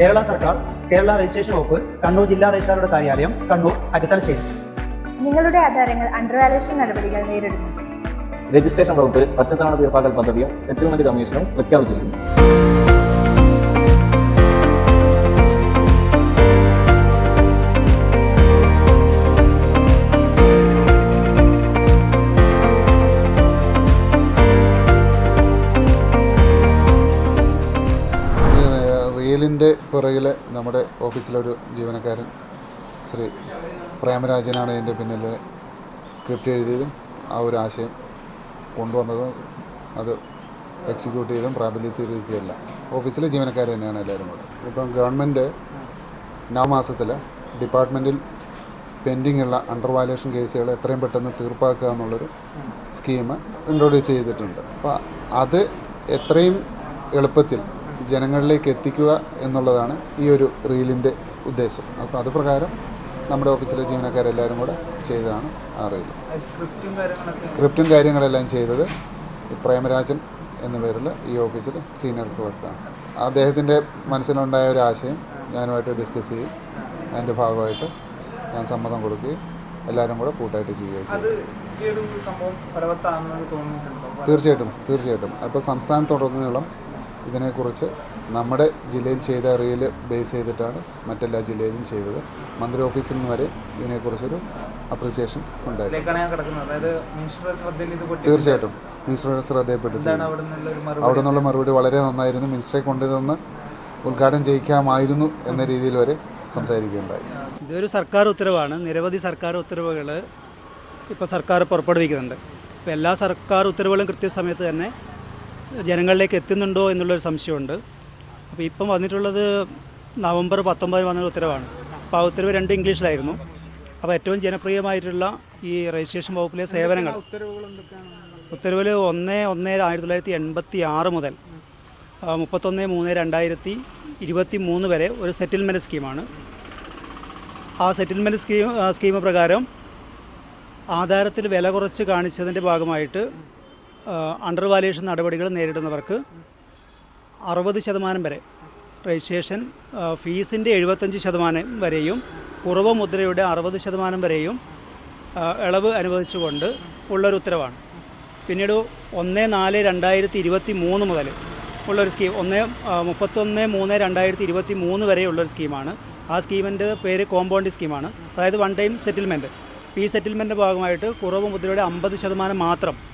കേരള സർക്കാർ കേരള രജിസ്ട്രേഷൻ വകുപ്പ് കണ്ണൂർ ജില്ലാ രജിസ്ട്രാറുടെ കാര്യാലയം കണ്ണൂർ അടുത്തലശ്ശേരി നിങ്ങളുടെ ആധാരങ്ങൾ അണ്ടർ വാലേഷൻ നടപടികൾ നേരിടുന്നു. രജിസ്ട്രേഷൻ വകുപ്പ് ഒറ്റത്തവണ തീർപ്പാക്കൽ പദ്ധതിയും സെറ്റിൽമെന്റ് കമ്മീഷനും പ്രഖ്യാപിച്ചിരിക്കുന്നു. പുറകിൽ നമ്മുടെ ഓഫീസിലൊരു ജീവനക്കാരൻ ശ്രീ പ്രേമരാജനാണ് ഇതിന്റെ പിന്നിൽ സ്ക്രിപ്റ്റ് എഴുതിയതും ആ ഒരു ആശയം കൊണ്ടുവന്നതും. അത് എക്സിക്യൂട്ട് ചെയ്തും പ്രാബല്യത്തിലെത്തിയല്ല ഓഫീസിലെ ജീവനക്കാർ തന്നെയാണ് എല്ലാവരും കൂടെ. ഇപ്പം ഗവൺമെന്റ് നവമാസത്തിൽ ഡിപ്പാർട്ട്മെന്റിൽ പെൻഡിങ് ഉള്ള അണ്ടർ വാലേഷൻ കേസുകൾ എത്രയും പെട്ടെന്ന് തീർപ്പാക്കുക എന്നുള്ളൊരു സ്കീം ഇൻട്രൊഡ്യൂസ് ചെയ്തിട്ടുണ്ട്. അപ്പോൾ അത് എത്രയും എളുപ്പത്തിൽ ജനങ്ങളിലേക്ക് എത്തിക്കുക എന്നുള്ളതാണ് ഈ ഒരു റീലിന്റെ ഉദ്ദേശം. അപ്പോൾ അത് പ്രകാരം നമ്മുടെ ഓഫീസിലെ ജീവനക്കാരെല്ലാവരും കൂടെ ചെയ്തതാണ് ആ റീൽ. സ്ക്രിപ്റ്റും കാര്യങ്ങളെല്ലാം ചെയ്തത് പ്രേമരാജൻ എന്ന പേരിൽ ഈ ഓഫീസിൽ സീനിയർ ക്ലർക്കാണ് അദ്ദേഹത്തിന്റെ മനസ്സിലുണ്ടായ ഒരു ആശയം ഞാനുമായിട്ട് ഡിസ്കസ് ചെയ്യും. അതിന്റെ ഭാഗമായിട്ട് ഞാൻ സമ്മതം കൊടുക്കുകയും എല്ലാവരും കൂടെ കൂട്ടായിട്ട് ചെയ്യുകയും ചെയ്യും. തീർച്ചയായിട്ടും തീർച്ചയായിട്ടും. അപ്പോൾ സംസ്ഥാനത്തുടനീളം ഇതിനെക്കുറിച്ച് നമ്മുടെ ജില്ലയിൽ ചെയ്ത അറിയൽ ബേസ് ചെയ്തിട്ടാണ് മറ്റെല്ലാ ജില്ലയിലും ചെയ്തത്. മന്ത്രി ഓഫീസിൽ നിന്ന് വരെ ഇതിനെക്കുറിച്ചൊരു അപ്രിസിയേഷൻ ഉണ്ടായിരുന്നു തീർച്ചയായിട്ടും. മിനിസ്റ്ററുടെ ശ്രദ്ധയപ്പെട്ടു എന്താണ് അവിടെ നിന്നുള്ള ഒരു മറുപടി? അവിടെ നിന്നുള്ള മറുപടി വളരെ നന്നായിരുന്നു. മിനിസ്റ്ററെ കൊണ്ടുതന്ന് ഉദ്ഘാടനം ചെയ്യിക്കാമായിരുന്നു എന്ന രീതിയിൽ വരെ സംസാരിക്കുകയുണ്ടായി. ഇതൊരു സർക്കാർ ഉത്തരവാണ്. നിരവധി സർക്കാർ ഉത്തരവുകൾ ഇപ്പോൾ സർക്കാർ പുറപ്പെടുവിക്കുന്നുണ്ട്. ഇപ്പോൾ എല്ലാ സർക്കാർ ഉത്തരവുകളും കൃത്യസമയത്ത് തന്നെ ജനങ്ങളിലേക്ക് എത്തുന്നുണ്ടോ എന്നുള്ളൊരു സംശയമുണ്ട്. അപ്പോൾ ഇപ്പം വന്നിട്ടുള്ളത് നവംബർ പത്തൊമ്പതിന് വന്ന ഉത്തരവാണ്. അപ്പോൾ ആ ഉത്തരവ് രണ്ട് ഇംഗ്ലീഷിലായിരുന്നു. അപ്പോൾ ഏറ്റവും ജനപ്രിയമായിട്ടുള്ള ഈ രജിസ്ട്രേഷൻ വകുപ്പിലെ സേവനങ്ങൾ. ഉത്തരവിൽ ഒന്ന് ഒന്ന് ആയിരത്തി തൊള്ളായിരത്തി എൺപത്തി ആറ് മുതൽ മുപ്പത്തൊന്ന് മൂന്ന് രണ്ടായിരത്തി ഇരുപത്തി മൂന്ന് വരെ ഒരു സെറ്റിൽമെന്റ് സ്കീമാണ്. ആ സെറ്റിൽമെന്റ് സ്കീം സ്കീം പ്രകാരം ആധാരത്തിൽ വില കുറച്ച് കാണിച്ചതിന്റെ ഭാഗമായിട്ട് അണ്ടർ വാല്യുവേഷൻ നടപടികൾ നേരിടുന്നവർക്ക് അറുപത് ശതമാനം വരെ രജിസ്ട്രേഷൻ ഫീസിന്റെ എഴുപത്തഞ്ച് ശതമാനം വരെയും കുറവ് മുദ്രയുടെ അറുപത് ശതമാനം വരെയും ഇളവ് അനുവദിച്ചുകൊണ്ട് ഉള്ളൊരു ഉത്തരവാണ്. പിന്നീട് ഒന്ന് നാല് രണ്ടായിരത്തി ഇരുപത്തി മൂന്ന് മുതൽ ഉള്ളൊരു സ്കീം ഒന്ന് മുപ്പത്തൊന്ന് മൂന്ന് രണ്ടായിരത്തി ഇരുപത്തി മൂന്ന് വരെയുള്ളൊരു സ്കീമാണ് ആ സ്കീമിന്റെ പേര് കോമ്പൗണ്ട് സ്കീമാണ് അതായത് വൺ ടൈം സെറ്റിൽമെന്റ് ഈ സെറ്റിൽമെന്റിന്റെ ഭാഗമായിട്ട് കുറവ് മുദ്രയുടെ അമ്പത് ശതമാനം മാത്രം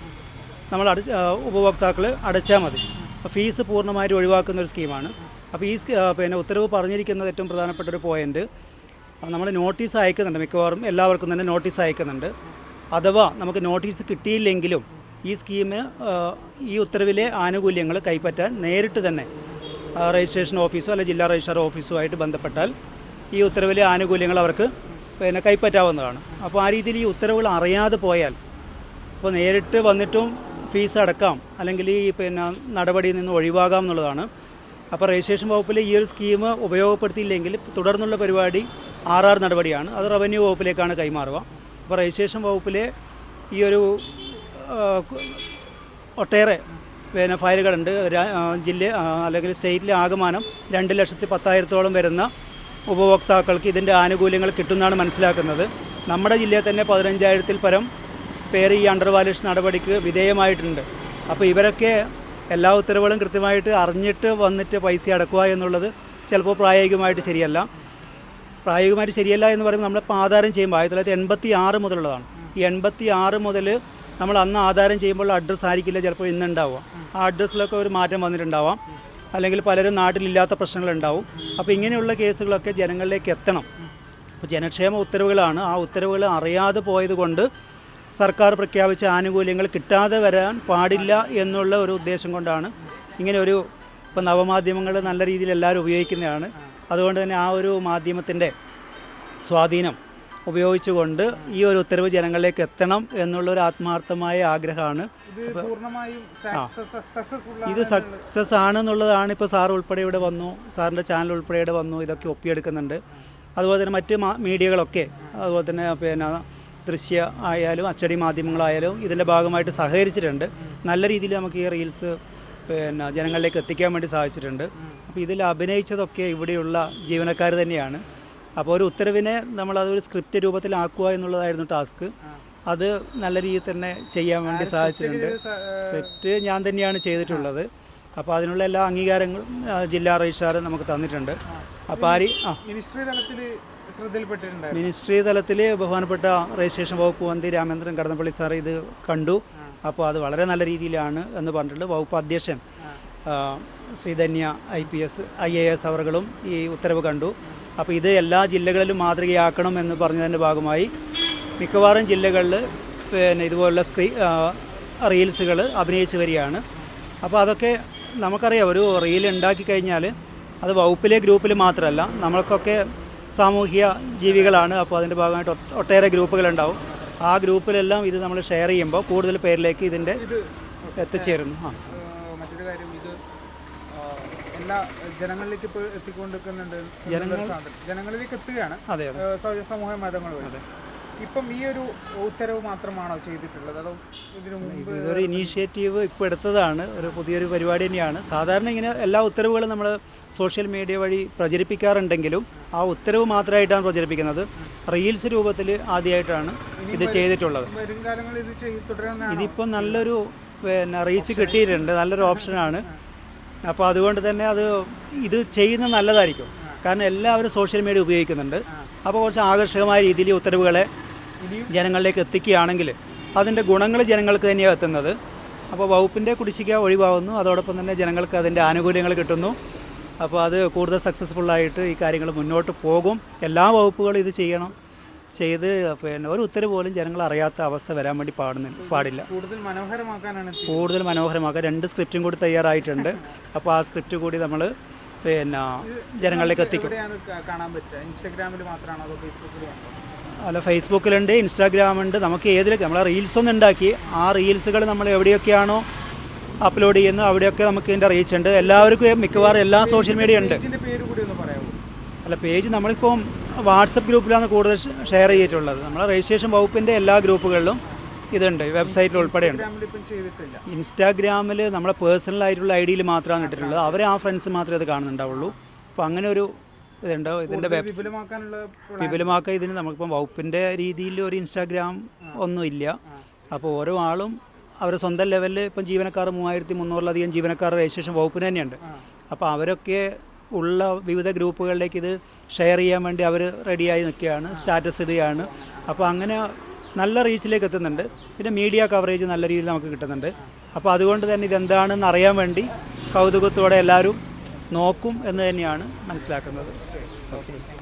നമ്മൾ അടച്ച് ഉപഭോക്താക്കൾ അടച്ചാൽ മതി. ഫീസ് പൂർണമായിട്ട് ഒഴിവാക്കുന്ന ഒരു സ്കീമാണ്. അപ്പോൾ ഈ പിന്നെ ഉത്തരവ് പറഞ്ഞിരിക്കുന്നത് ഏറ്റവും പ്രധാനപ്പെട്ട ഒരു പോയിന്റ് നമ്മൾ നോട്ടീസ് അയക്കുന്നുണ്ട്. മിക്കവാറും എല്ലാവർക്കും തന്നെ നോട്ടീസ് അയക്കുന്നുണ്ട്. അഥവാ നമുക്ക് നോട്ടീസ് കിട്ടിയില്ലെങ്കിലും ഈ സ്കീമിന് ഈ ഉത്തരവിലെ ആനുകൂല്യങ്ങൾ കൈപ്പറ്റാൻ നേരിട്ട് തന്നെ രജിസ്ട്രേഷൻ ഓഫീസോ അല്ലെങ്കിൽ ജില്ലാ രജിസ്ട്രാർ ഓഫീസോ ആയിട്ട് ബന്ധപ്പെട്ടാൽ ഈ ഉത്തരവിലെ ആനുകൂല്യങ്ങൾ അവർക്ക് പിന്നെ കൈപ്പറ്റാവുന്നതാണ്. അപ്പോൾ ആ രീതിയിൽ ഈ ഉത്തരവുകൾ അറിയാതെ പോയാൽ അപ്പോൾ നേരിട്ട് വന്നിട്ടും ഫീസ് അടക്കാം അല്ലെങ്കിൽ ഈ പിന്നെ നടപടിയിൽ നിന്ന് ഒഴിവാകാം എന്നുള്ളതാണ്. അപ്പോൾ രജിസ്ട്രേഷൻ വകുപ്പിൽ ഈ ഒരു സ്കീം ഉപയോഗപ്പെടുത്തിയില്ലെങ്കിൽ തുടർന്നുള്ള പരിപാടി ആർ ആർ നടപടിയാണ്. അത് റവന്യൂ വകുപ്പിലേക്കാണ് കൈമാറുക. അപ്പോൾ രജിസ്ട്രേഷൻ വകുപ്പിലെ ഈ ഒരു ഒട്ടേറെ പിന്നെ ഫയലുകളുണ്ട്. ജില്ല അല്ലെങ്കിൽ സ്റ്റേറ്റിലെ ആകമാനം രണ്ട് ലക്ഷത്തി പത്തായിരത്തോളം വരുന്ന ഉപഭോക്താക്കൾക്ക് ഇതിന്റെ ആനുകൂല്യങ്ങൾ കിട്ടുന്നതാണ് മനസ്സിലാക്കുന്നത്. നമ്മുടെ ജില്ലയിൽ തന്നെ പതിനഞ്ചായിരത്തിൽ പരം പേര് ഈ അണ്ടർ വാല്യൂഷൻ നടപടിക്ക് വിധേയമായിട്ടുണ്ട്. അപ്പോൾ ഇവരൊക്കെ എല്ലാ ഉത്തരവുകളും കൃത്യമായിട്ട് അറിഞ്ഞിട്ട് വന്നിട്ട് പൈസ അടക്കുക എന്നുള്ളത് ചിലപ്പോൾ പ്രായോഗികമായിട്ട് ശരിയല്ല. പ്രായോഗികമായിട്ട് ശരിയല്ല എന്ന് പറയുമ്പോൾ നമ്മളിപ്പോൾ ആധാരം ചെയ്യുമ്പോൾ ആയിരത്തി തൊള്ളായിരത്തി എൺപത്തി ആറ് മുതലുള്ളതാണ്. ഈ എൺപത്തി ആറ് മുതൽ നമ്മൾ അന്ന് ആധാരം ചെയ്യുമ്പോൾ അഡ്രസ്സ് ആയിരിക്കില്ല ചിലപ്പോൾ ഇന്നുണ്ടാവുക ആ അഡ്രസ്സിലൊക്കെ ഒരു മാറ്റം വന്നിട്ടുണ്ടാവാം. അല്ലെങ്കിൽ പലരും നാട്ടിലില്ലാത്ത പ്രശ്നങ്ങളുണ്ടാവും. അപ്പോൾ ഇങ്ങനെയുള്ള കേസുകളൊക്കെ ജനങ്ങളിലേക്ക് എത്തണം. അപ്പോൾ ജനക്ഷേമ ഉത്തരവുകളാണ്. ആ ഉത്തരവുകൾ അറിയാതെ പോയത് കൊണ്ട് സർക്കാർ പ്രഖ്യാപിച്ച ആനുകൂല്യങ്ങൾ കിട്ടാതെ വരാൻ പാടില്ല എന്നുള്ള ഒരു ഉദ്ദേശം കൊണ്ടാണ് ഇങ്ങനെ ഒരു ഇപ്പം നവമാധ്യമങ്ങൾ നല്ല രീതിയിൽ എല്ലാവരും ഉപയോഗിക്കുന്നതാണ്. അതുകൊണ്ട് തന്നെ ആ ഒരു മാധ്യമത്തിന്റെ സ്വാധീനം ഉപയോഗിച്ചുകൊണ്ട് ഈ ഒരു ഉത്തരവ് ജനങ്ങളിലേക്ക് എത്തണം എന്നുള്ളൊരു ആത്മാർത്ഥമായ ആഗ്രഹമാണ്. ഇത് സക്സസ് ആണെന്നുള്ളതാണ് ഇപ്പോൾ സാർ ഉൾപ്പെടെ ഇവിടെ വന്നു സാറിന്റെ ചാനൽ ഉൾപ്പെടെ ഇവിടെ വന്നു ഇതൊക്കെ ഒപ്പിയെടുക്കുന്നുണ്ട്. അതുപോലെ തന്നെ മറ്റ് മാ- മീഡിയകളൊക്കെ അതുപോലെ തന്നെ പിന്നെ ദൃശ്യ ആയാലും അച്ചടി മാധ്യമങ്ങളായാലും ഇതിന്റെ ഭാഗമായിട്ട് സഹകരിച്ചിട്ടുണ്ട്. നല്ല രീതിയിൽ നമുക്ക് ഈ റീൽസ് പിന്നെ ജനങ്ങളിലേക്ക് എത്തിക്കാൻ വേണ്ടി സാധിച്ചിട്ടുണ്ട് അപ്പോൾ ഇതിൽ അഭിനയിച്ചതൊക്കെ ഇവിടെയുള്ള ജീവനക്കാർ തന്നെയാണ്. അപ്പോൾ ഒരു ഉത്തരവിനെ നമ്മളതൊരു സ്ക്രിപ്റ്റ് രൂപത്തിലാക്കുക എന്നുള്ളതായിരുന്നു ടാസ്ക് അത് നല്ല രീതിയിൽ തന്നെ ചെയ്യാൻ വേണ്ടി സാധിച്ചിട്ടുണ്ട് സ്ക്രിപ്റ്റ് ഞാൻ തന്നെയാണ് ചെയ്തിട്ടുള്ളത്. അപ്പോൾ അതിനുള്ള എല്ലാ അംഗീകാരങ്ങളും ജില്ലാ രജിസ്ട്രാർ നമുക്ക് തന്നിട്ടുണ്ട്. അപ്പോൾ ആര്? ആ. മിനിസ്ട്രി തലത്തിൽ ശ്രദ്ധയിൽപ്പെട്ടിട്ടുണ്ടായിരുന്നു. മിനിസ്ട്രി തലത്തിൽ ബഹുമാനപ്പെട്ട രജിസ്ട്രേഷൻ വകുപ്പ് മന്ത്രി രാമേന്ദ്രൻ കടന്നപ്പള്ളി സാർ ഇത് കണ്ടു. അപ്പോൾ അത് വളരെ നല്ല രീതിയിലാണ് എന്ന് പറഞ്ഞിട്ടുണ്ട് വകുപ്പ് അധ്യക്ഷൻ. Sreedhanya I P S I A S അവറുകളും ഈ ഉത്തരവ് കണ്ടു. അപ്പോൾ ഇത് എല്ലാ ജില്ലകളിലും മാതൃകയാക്കണം എന്ന് പറഞ്ഞതിന്റെ ഭാഗമായി മിക്കവാറും ജില്ലകളിൽ പിന്നെ ഇതുപോലുള്ള സ്ക്രീ റീൽസുകൾ അഭിനയിച്ചു വരികയാണ്. അപ്പോൾ അതൊക്കെ നമുക്കറിയാം. ഒരു റീൽ ഉണ്ടാക്കി കഴിഞ്ഞാൽ അത് വകുപ്പിലെ ഗ്രൂപ്പിൽ മാത്രമല്ല നമ്മൾക്കൊക്കെ സാമൂഹിക ജീവികളാണ് അപ്പോൾ അതിന്റെ ഭാഗമായിട്ട് ഒട്ട- ഒട്ടേറെ ഗ്രൂപ്പുകളുണ്ടാവും. ആ ഗ്രൂപ്പിലെല്ലാം ഇത് നമ്മൾ ഷെയർ ചെയ്യുമ്പോൾ കൂടുതൽ പേരിലേക്ക് ഇതിന്റെ എത്തിച്ചേരുന്നു. ആ. മറ്റൊരു കാര്യം ഇത് എല്ലാ ജനങ്ങളിലേക്ക് ഇപ്പോൾ എത്തിക്കൊണ്ടിരിക്കുന്നുണ്ട്. സാധനം. ജനങ്ങളിലേക്ക് എത്തുകയാണ്. അതെ അതെ. സമൂഹ മാധ്യമങ്ങൾ വഴി. ഇപ്പം ഈ ഒരു ഉത്തരവ് മാത്രമാണോ ചെയ്തിട്ടുള്ളത്? അതോ ഇതിനു മുമ്പ് ഇതൊരു ഇനീഷ്യേറ്റീവ് ഇപ്പോൾ എടുത്തതാണ് ഒരു പുതിയൊരു പരിപാടി തന്നെയാണ്. സാധാരണ ഇങ്ങനെ എല്ലാ ഉത്തരവുകളും നമ്മൾ സോഷ്യൽ മീഡിയ വഴി പ്രചരിപ്പിക്കാറുണ്ടെങ്കിലും ആ ഉത്തരവ് മാത്രമായിട്ടാണ് പ്രചരിപ്പിക്കുന്നത്. റീൽസ് രൂപത്തിൽ ആദ്യമായിട്ടാണ് ഇത് ചെയ്തിട്ടുള്ളത്. ഇത് ഇതിപ്പോൾ നല്ലൊരു പിന്നെ റീച്ച് കിട്ടിയിട്ടുണ്ട് നല്ലൊരു ഓപ്ഷനാണ്. അപ്പോൾ അതുകൊണ്ട് തന്നെ അത് ഇത് ചെയ്യുന്നത് നല്ലതായിരിക്കും. കാരണം എല്ലാവരും സോഷ്യൽ മീഡിയ ഉപയോഗിക്കുന്നുണ്ട്. അപ്പോൾ കുറച്ച് ആകർഷകമായ രീതിയിൽ ഉത്തരവുകളെ ജനങ്ങളിലേക്ക് എത്തിക്കുകയാണെങ്കിൽ അതിന്റെ ഗുണങ്ങൾ ജനങ്ങൾക്ക് തന്നെയാണ് എത്തുന്നത്. അപ്പോൾ വകുപ്പിന്റെ കുടിശ്ശിക ഒഴിവാകുന്നു. അതോടൊപ്പം തന്നെ ജനങ്ങൾക്ക് അതിന്റെ ആനുകൂല്യങ്ങൾ കിട്ടുന്നു. അപ്പോൾ അത് കൂടുതൽ സക്സസ്ഫുള്ളായിട്ട് ഈ കാര്യങ്ങൾ മുന്നോട്ട് പോകും. എല്ലാ വകുപ്പുകളും ഇത് ചെയ്യണം. ചെയ്ത് പിന്നെ ഒരു ഉത്തരവ് പോലും ജനങ്ങൾ അറിയാത്ത അവസ്ഥ വരാൻ വേണ്ടി പാടുന്ന പാടില്ല. കൂടുതൽ മനോഹരമാക്കാനാണ് കൂടുതൽ മനോഹരമാക്കാൻ രണ്ട് സ്ക്രിപ്റ്റും കൂടി തയ്യാറായിട്ടുണ്ട്. അപ്പോൾ ആ സ്ക്രിപ്റ്റ് കൂടി നമ്മൾ പിന്നെ ജനങ്ങളിലേക്ക് എത്തിക്കും. കാണാൻ പറ്റുക? ഇൻസ്റ്റാഗ്രാമിൽ മാത്രമാണോ അതോ ഫേസ്ബുക്കിലുമാണോ അല്ല ഫേസ്ബുക്കിലുണ്ട് ഇൻസ്റ്റാഗ്രാമുണ്ട് നമുക്ക് ഏതിലൊക്കെ നമ്മൾ റീൽസ് ഒന്ന് ഉണ്ടാക്കി. ആ റീൽസുകൾ നമ്മൾ എവിടെയൊക്കെയാണോ അപ്ലോഡ് ചെയ്യുന്നത് അവിടെയൊക്കെ നമുക്ക് ഇതിന്റെ റീച്ച് ഉണ്ട്. എല്ലാവർക്കും മിക്കവാറും എല്ലാ സോഷ്യൽ മീഡിയ ഉണ്ട്. അല്ല പേജ് നമ്മളിപ്പോൾ വാട്സപ്പ് ഗ്രൂപ്പിലാണ് കൂടുതൽ ഷെയർ ചെയ്തിട്ടുള്ളത്. നമ്മൾ രജിസ്ട്രേഷൻ വകുപ്പിന്റെ എല്ലാ ഗ്രൂപ്പുകളിലും ഇതുണ്ട് വെബ്സൈറ്റിൽ ഇപ്പം ചെയ്തിട്ടില്ല. ഇൻസ്റ്റാഗ്രാമിൽ നമ്മളെ പേഴ്സണൽ ആയിട്ടുള്ള ഐ ഡിയിൽ മാത്രമാണ് ഇട്ടിട്ടുള്ളത്. അവരെ ആ ഫ്രണ്ട്സ് മാത്രമേ അത് കാണുന്നുണ്ടാവുള്ളൂ. അപ്പോൾ അങ്ങനെ ഒരു ഇതുണ്ട്? ഇതിന്റെ വിപുലമാക്കാനുള്ള വിപുലമാക്കുക ഇതിന് നമുക്കിപ്പം വകുപ്പിന്റെ രീതിയിൽ ഒരു ഇൻസ്റ്റാഗ്രാം ഒന്നുമില്ല. അപ്പോൾ ഓരോ ആളും അവരുടെ സ്വന്തം ലെവലിൽ ഇപ്പം ജീവനക്കാർ മൂവായിരത്തി മുന്നൂറിലധികം ജീവനക്കാർ രജിസ്ട്രേഷൻ വകുപ്പിന് തന്നെയുണ്ട്. അപ്പോൾ അവരൊക്കെ ഉള്ള വിവിധ ഗ്രൂപ്പുകളിലേക്ക് ഇത് ഷെയർ ചെയ്യാൻ വേണ്ടി അവർ റെഡിയായി നിൽക്കുകയാണ് സ്റ്റാറ്റസ് ഇടുകയാണ്. അപ്പോൾ അങ്ങനെ നല്ല റീച്ചിലേക്ക് എത്തുന്നുണ്ട്. പിന്നെ മീഡിയ കവറേജ് നല്ല രീതിയിൽ നമുക്ക് കിട്ടുന്നുണ്ട്. അപ്പോൾ അതുകൊണ്ട് തന്നെ ഇതെന്താണെന്ന് അറിയാൻ വേണ്ടി കൗതുകത്തോടെ എല്ലാവരും നോക്കും എന്ന് തന്നെയാണ് മനസ്സിലാക്കുന്നത്.